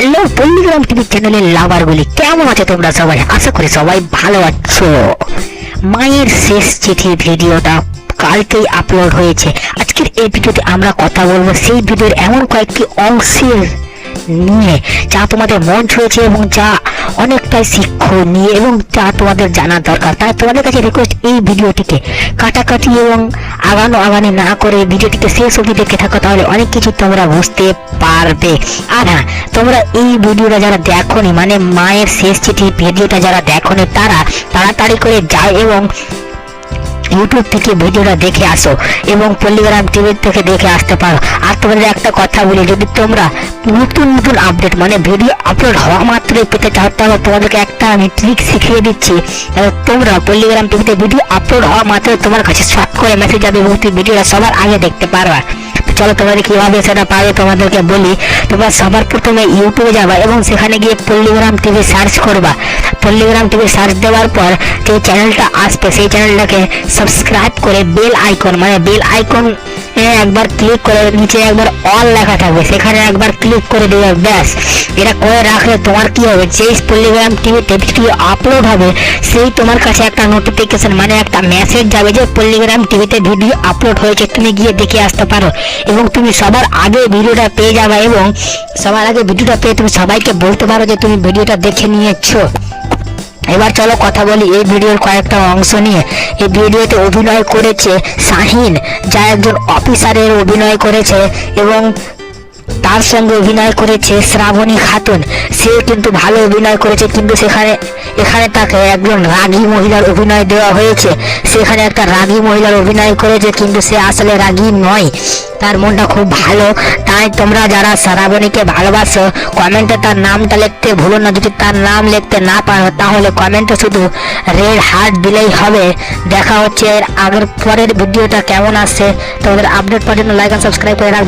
Hello পল্লিগ্রাম TV চ্যানেলের লাভারগুলি কেমন আছে তোমরা সবাই? আশা করি সবাই ভালো আছো। মায়ের শেষ চিঠি ভিডিওটা কালকেই আপলোড হয়েছে। আজকের এই ভিডিওতে আমরা কথা বলব সেই ভিডিওর এমন কয়েকটি অংশের নিয়ে, যা তোমাদের মন ছুঁয়েছে এবং যা অনেকটাই শিক্ষণীয় এবং তা তোমাদের জানা দরকার। তাই তোমাদের কাছে রিকোয়েস্ট এই ভিডিওটিকে কাটাকাটি এবং আগানো আগানি না করে ভিডিওটিকে শেষ অবধি দেখে থাকো, তাহলে অনেক কিছু তোমরা বুঝতে পারবে। আর হ্যাঁ তোমরা এই ভিডিওটা যারা দেখোনি মানে মায়ের শেষ চিঠি ভিডিওটা যারা দেখোনি, তারা তাড়াতাড়ি করে যায় এবং ইউটিউব থেকে ভিডিওটা দেখে আসো এবং পল্লীগ্রাম টিভি থেকে দেখে আসতে পারো। আর তোমাদের একটা কথা বলি, যদি তোমরা নতুন নতুন আপডেট মানে ভিডিও আপলোড হওয়া মাত্রই পেতে চাও, তাহলে তোমাদেরকে একটা আমি ট্রিক শিখিয়ে দিচ্ছি। তোমরা পল্লীগ্রাম টিভিতে ভিডিও আপলোড হওয়া মাত্রই তোমার কাছে শর্ট করে মেসেজ যাবে এবং তুমি ভিডিওটা সবার আগে দেখতে পারবা। চলো তোমাদের কীভাবে সেটা পাবে তোমাদেরকে বলি। তোমরা সবার প্রথমে ইউটিউবে যাবা এবং সেখানে গিয়ে পল্লীগ্রাম টিভি সার্চ করবা। পল্লীগ্রাম টিভি সার্চ দেওয়ার পর যে চ্যানেলটা আসবে। সেই চ্যানেলটাকে সাবস্ক্রাইব করে বেল আইকন মানে বেল আইকন একবার ক্লিক করে নিচে একবার অল লেখা থাকবে। সেখানে একবার ক্লিক করে দেবে, ব্যাস। এটা করে রাখলে তোমার কি হবে? যেই পল্লীগ্রাম টিভিতে ভিডিও আপলোড হবে, সেই তোমার কাছে একটা নোটিফিকেশন মানে একটা মেসেজ যাবে যে পল্লীগ্রাম টিভিতে ভিডিও আপলোড হয়েছে। তুমি গিয়ে দেখে আসতে পারো। এবং তুমি সবার আগে ভিডিওটা পেয়ে যাবে এবং সবার আগে ভিডিওটা পেয়ে তুমি সবাইকে বলতে পারো যে তুমি ভিডিওটা দেখে নিয়েছো। এবার চলো কথা বলি এই ভিডিওর কয়েকটা অংশ নিয়ে। এই ভিডিওতে অভিনয় করেছে শাহিন, যা একজন অফিসারের অভিনয় করেছে এবং তার সঙ্গে অভিনয় করেছে শ্রাবণী খাতুন। সে কিন্তু ভালো অভিনয় করেছে, কিন্তু সেখানে, এখানে তাকে একজন রাগী মহিলার অভিনয় দেওয়া হয়েছে। সেখানে একটা রাগী মহিলার অভিনয় করেছে, কিন্তু সে আসলে রাগী নয়। তার মনটা খুব ভালো। তাই তোমরা যারা শ্রাবণীকে ভালোবাসো, কমেন্টে তার নামটা লিখতে ভুলো না। যদি তার নাম লিখতে না পারো, তাহলে কমেন্টে শুধু রেড হার্ট দিলেই হবে। দেখা হচ্ছে এর আগের পরের ভিডিওটা কেমন আসছে, তোমাদের আপডেট পাওয়ার জন্য লাইক আর সাবস্ক্রাইব করে রাখবা।